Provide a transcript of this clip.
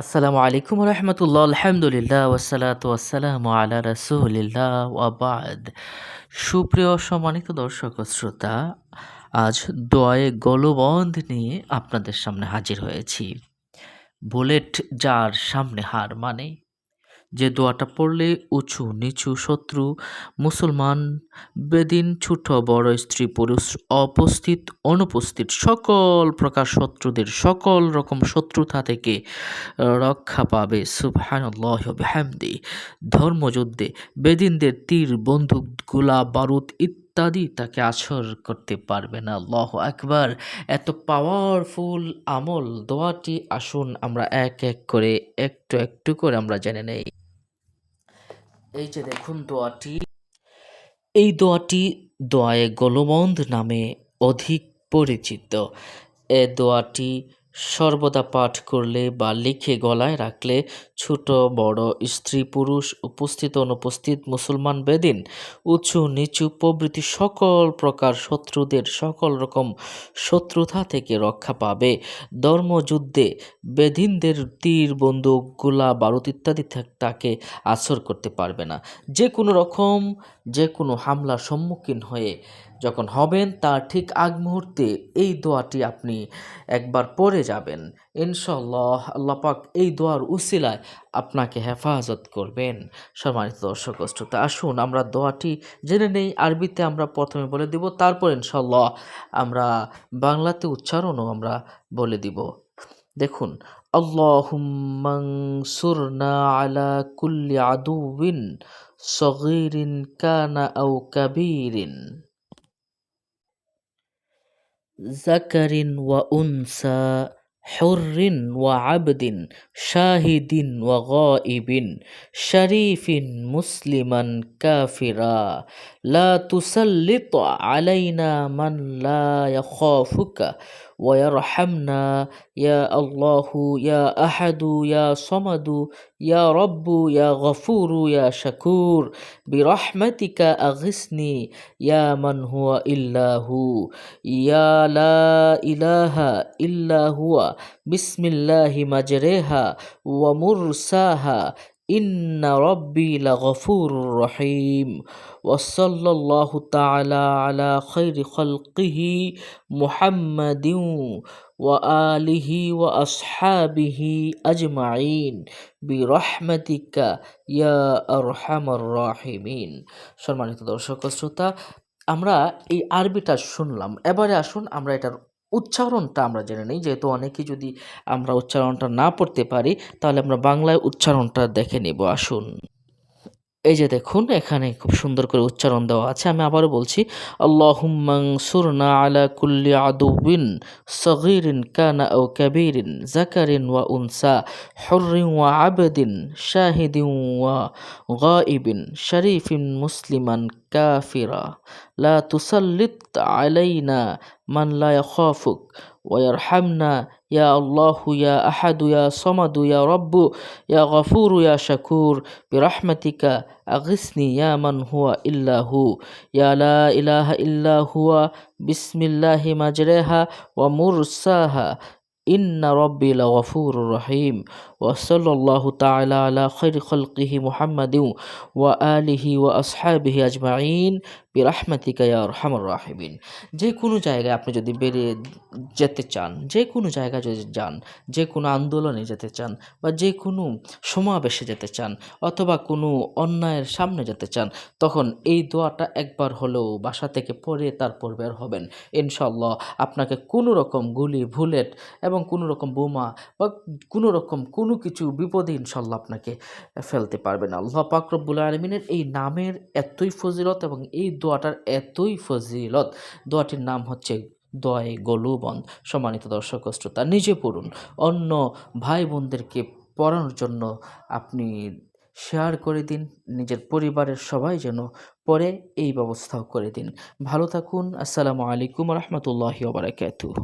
আসসালামু আলাইকুম রহমতুল্লাহ, আলহামদুলিল্লাহ ওসালাত ওয়াসালাম আলা রসুলিল্লাহ ওয়াবাদ সুপ্রিয় সম্মানিত দর্শক শ্রোতা, আজ দোয়ে গলবন্ধ নিয়ে আপনাদের সামনে হাজির হয়েছি। বুলেট যার সামনে হার মানে যে দোয়াটা পড়লে উঁচু, নিচু, শত্রু, মুসলমান, বেদিন, ছোট, বড়, স্ত্রী, পুরুষ, অপস্থিত, অনুপস্থিত, সকল প্রকার শত্রুদের সকল রকম শত্রুতা থেকে রক্ষা পাবে। সুবহানাল্লাহি ধর্মযুদ্ধে বেদিনদের তীর, বন্দুক, গোলা, বারুদ ইত্যাদি তাকে আসর করতে পারবে না। আল্লাহ একবার এত পাওয়ারফুল আমল। দোয়াটি আসুন আমরা এক এক করে, একটু একটু করে আমরা জেনে নেই। এই যে দেখুন দোয়াটি এই দোয়াটি দোয়ায় গোলবন্ধ নামে অধিক পরিচিত। এ দোয়াটি সর্বদা পাঠ করলে বা লিখে গলায় রাখলে ছোট, বড়, স্ত্রী, পুরুষ, উপস্থিত, অনুপস্থিত, মুসলমান, বেদিন, উঁচু, নিচু, প্রভৃতি সকল প্রকার শত্রুদের সকল রকম শত্রুতা থেকে রক্ষা পাবে। ধর্মযুদ্ধে বেদিনদের তীর, বন্দুক, গোলা, বারুদ ইত্যাদি তাকে আসর করতে পারবে না। যে কোনো রকম, যে কোনো হামলার সম্মুখীন হয়ে যখন হবেন তার ঠিক আগ মুহূর্তে এই দোয়াটি আপনি একবার পড়ে যাবেন। ইনশাল্লাহ আল্লাপাক এই দোয়ার উসিলায় আপনাকে হেফাজত করবেন। সম্মানিত দর্শক শ্রোতা, আসুন আমরা দোয়াটি জেনে নেই, আরবিতে আমরা প্রথমে বলে দিব, তারপর ইনশাল্লাহ আমরা বাংলাতে উচ্চারণও আমরা বলে দিব। দেখুন আল্লাহুম্মাংসুরনা আলা কুল্লি আদুবিন সগীরিন কানা আও কাবীরিন। ذكر وأنثى حر وعبد شاهد وغائب شريف مسلما كافرا. لا تسلط علينا من لا يخافك. ويرحمنا. يا الله يا أحد يا صمد يا رب يا غفور يا شكور. برحمتك أغثني يا من هو إلا هو. يا لا إله إلا هو. بسم الله مجريها ومرساها. إن ربي لغفور رحيم وصلى الله تعالى على خير خلقه محمد وآله وأصحابه أجمعين برحمتك يا أرحم الراحمين সম্মানিত দর্শক শ্রোতা আমরা এই আরবিটা শুনলাম এবারে আসুন আমরা এটার উচ্চারণটা আমরা জেনে নিই। যেহেতু অনেকে যদি আমরা উচ্চারণটা না পড়তে পারি, তাহলে আমরা বাংলায় উচ্চারণটা দেখে নেব, আসুন। এই যে দেখুন, এখানে খুব সুন্দর করে উচ্চারণ দেওয়া আছে। আমি আবারও বলছি, আল্লাহুম্মাং সুরনা আলা কুল্লি আদুবিন সগিরিন কানা ও কাবিরিন জাকারিন ওয়া উনসা হরিন ওয়া আবেদিন শাহিদিন ওয়া গাইবিন শরীফিন মুসলিমান كافرا لا تسلط علينا من لا يخافك. ويرحمنا يا الله يا أحد يا صمد يا رب يا غفور يا شكور. برحمتك أغثني يا من هو إلا هو. يا لا إله إلا هو. بسم الله مجريها ومرساها. إن ربي لغفور رحيم وصلى الله تعالى على خير خلقه محمد وآله وأصحابه أجمعين বিরাহমাতিকা ইয়া রহমান রাহিমিন। যে কোনো জায়গায় আপনি যদি বেরিয়ে যেতে চান যে কোনো জায়গায় যদি যান যে কোনো আন্দোলনে যেতে চান বা যে কোনো সমাবেশে যেতে চান অথবা কোনো অন্যায়ের সামনে যেতে চান, তখন এই দোয়াটা একবার হলেও বাসা থেকে পড়ে তারপর বের হবেন। ইনশাল্লাহ আপনাকে কোনো রকম গুলি, বুলেট এবং কোনো রকম বোমা বা কোনো রকম কোনো কিছু বিপদে ইনশাল্লাহ আপনাকে ফেলতে পারবে না। আল্লাহ পাকরবুল আলমিনের এই নামের এতই ফজিলত এবং এই দোয়াটার এতই ফজিলত। দোয়াটির নাম হচ্ছে দোয়াই গলুবন সম্মানিত দর্শক শ্রোতা, নিজে পড়ুন। অন্য ভাই বোনদেরকে পড়ানোর জন্য আপনি শেয়ার করে দিন, নিজের পরিবারের সবাই যেন পরে এই ব্যবস্থাও করে দিন। ভালো থাকুন, আসসালামু আলাইকুম রহমতুল্লাহ ওবরাকাতুহ